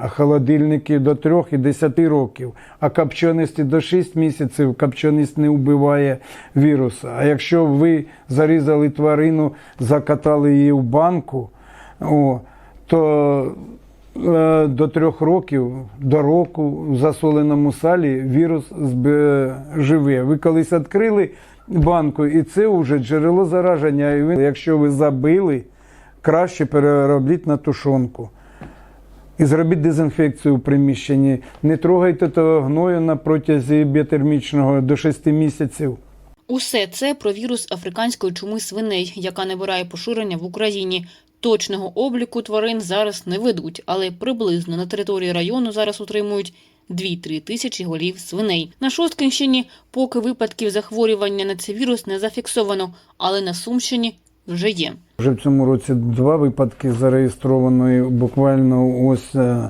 А холодильники до 3 і 10 років, а копченості до 6 місяців копченість не вбиває віруса. А якщо ви зарізали тварину, закатали її в банку, о, то е, до трьох років, до року в засоленому салі вірус живе. Ви колись відкрили банку, і це вже джерело зараження. І ви, якщо ви забили, краще переробліть на тушонку. І зробіть дезінфекцію у приміщенні. Не трогайте того гною на протязі біотермічного до 6 місяців. Усе це про вірус африканської чуми свиней, яка набирає поширення в Україні. Точного обліку тварин зараз не ведуть, але приблизно на території району зараз утримують 2-3 тисячі голів свиней. На Шосткинщині поки випадків захворювання на цей вірус не зафіксовано, але на Сумщині вже є. Вже в цьому році два випадки зареєстровані буквально ось е,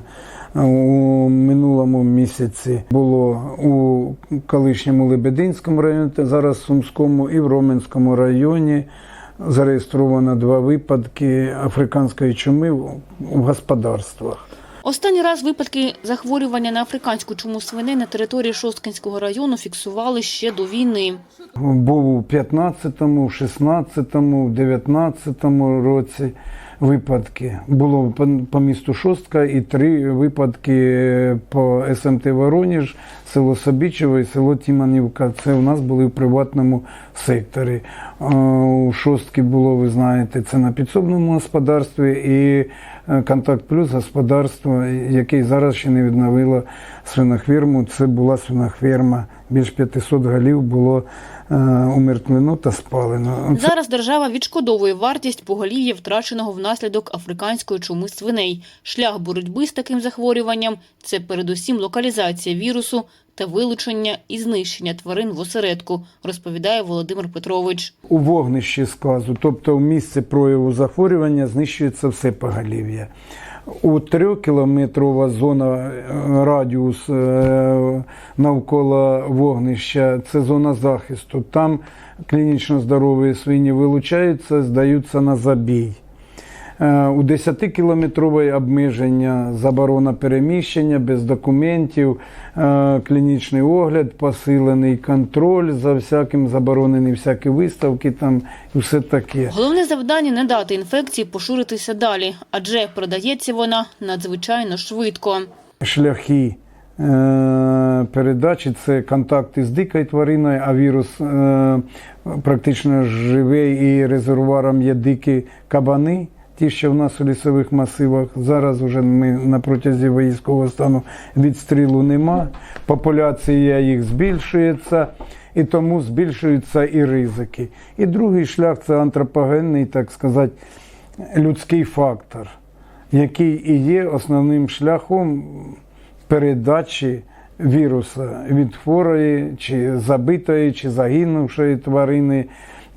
у минулому місяці було у колишньому Лебединському районі, зараз Сумському і в Роменському районі. Зареєстровано два випадки африканської чуми в господарствах. Останній раз випадки захворювання на африканську чуму свини на території Шосткинського району фіксували ще до війни. Був у 15-му, в 16-му, 19-му році випадки. Було по, по місту Шостка і три випадки по СМТ Вороніж, село Собічево і село Тіманівка. Це у нас були в приватному секторі. Е, У Шостки було, ви знаєте, це на підсобному господарстві і е, Контакт Плюс господарство, яке зараз ще не відновило свинохвірму. Це була свинохвірма. Більш 500 голів було е, умертвлено та спалено. Зараз держава відшкодовує вартість поголів'я, втраченого внаслідок африканської чуми свиней. Шлях боротьби з таким захворюванням – це передусім локалізація вірусу та вилучення і знищення тварин в осередку, розповідає Володимир Петрович. у вогнищі сказу, тобто в місці прояву захворювання знищується все поголів'я. У трьохкілометрова зона е, радіус е, навколо вогнища це зона захисту. Там клінічно здорові свині вилучаються, здаються на забій. Е, У 10-кілометрове обмеження, заборона переміщення без документів, е, клінічний огляд, посилений контроль за всяким, заборонені всякі виставки там і все таке. Головне завдання – не дати інфекції поширитися далі, адже передається вона надзвичайно швидко. Шляхи е, передачі це контакти з дикою твариною, а вірус е, практично живий і резервуаром є дикі кабани. Ті, що в нас у лісових масивах, зараз вже ми на протязі військового стану відстрілу нема. Популяція їх збільшується, і тому збільшуються і ризики. І другий шлях це антропогенний, так сказати, людський фактор, який і є основним шляхом передачі віруса від хворої, чи забитої, чи загинувшої тварини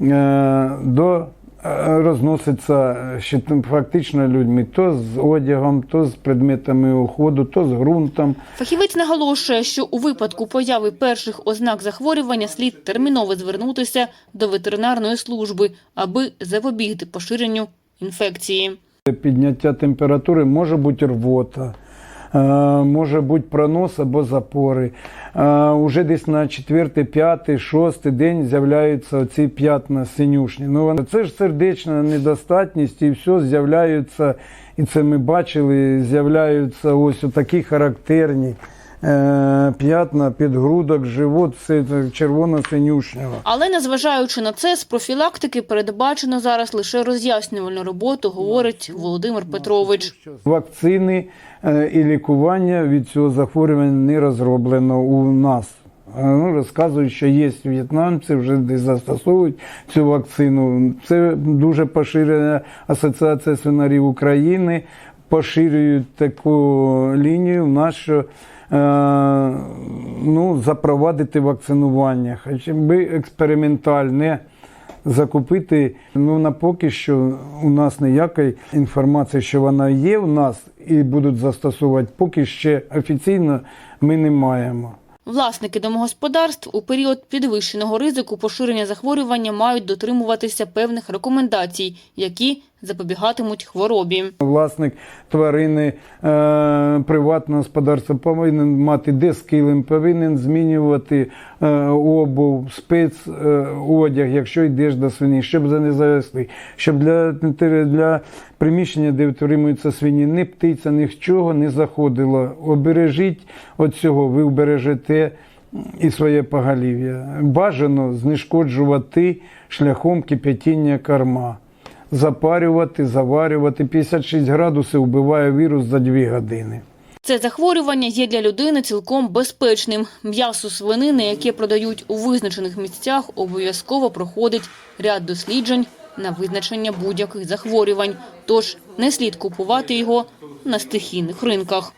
е, до розноситься ще там фактично людьми то з одягом, то з предметами уходу, то з ґрунтом. Фахівець наголошує, що у випадку появи перших ознак захворювання слід терміново звернутися до ветеринарної служби, аби запобігти поширенню інфекції. Підняття температури може бути рвота, може бути пронос або запори. Е, Уже десь на 4, 5, 6 день з'являються оці п'ятна синюшні. Ну, це ж сердечна недостатність і все з'являються, і це ми бачили, з'являються ось такі характерні е, п'ятна, підгрудок, живот, все це червоно-синюшнього. Але незважаючи на це, з профілактики передбачено зараз лише роз'яснювальну роботу, говорить Володимир Петрович. Вакцини е, і лікування від цього захворювання не розроблено у нас. Е, Ну, розказують, що є в'єтнамці, вже десь застосовують цю вакцину. Це дуже поширена асоціація свинарів України. Поширюють таку лінію в нас, що е, ну, запровадити вакцинування, хоча би експериментальне закупити. Ну на поки що у нас ніякої інформації, що вона є у нас і будуть застосовувати, поки ще офіційно ми не маємо. Власники домогосподарств у період підвищеного ризику поширення захворювання мають дотримуватися певних рекомендацій, які запобігатимуть хворобі. Власник тварини е, приватного господарства повинен мати дескилим, повинен змінювати е, обув, спец е, одяг, якщо йдеш до свині, щоб за не завести, щоб для, для приміщення, де утримуються свині, ні птиця, нічого не заходило. Обережіть від цього, ви вбережете і своє поголів'я. Бажано знешкоджувати шляхом кип'ятіння корма запарювати, заварювати. 56 градусів вбиває вірус за 2 години. Це захворювання є для людини цілком безпечним. М'ясо свинини, яке продають у визначених місцях, обов'язково проходить ряд досліджень на визначення будь-яких захворювань. Тож не слід купувати його на стихійних ринках.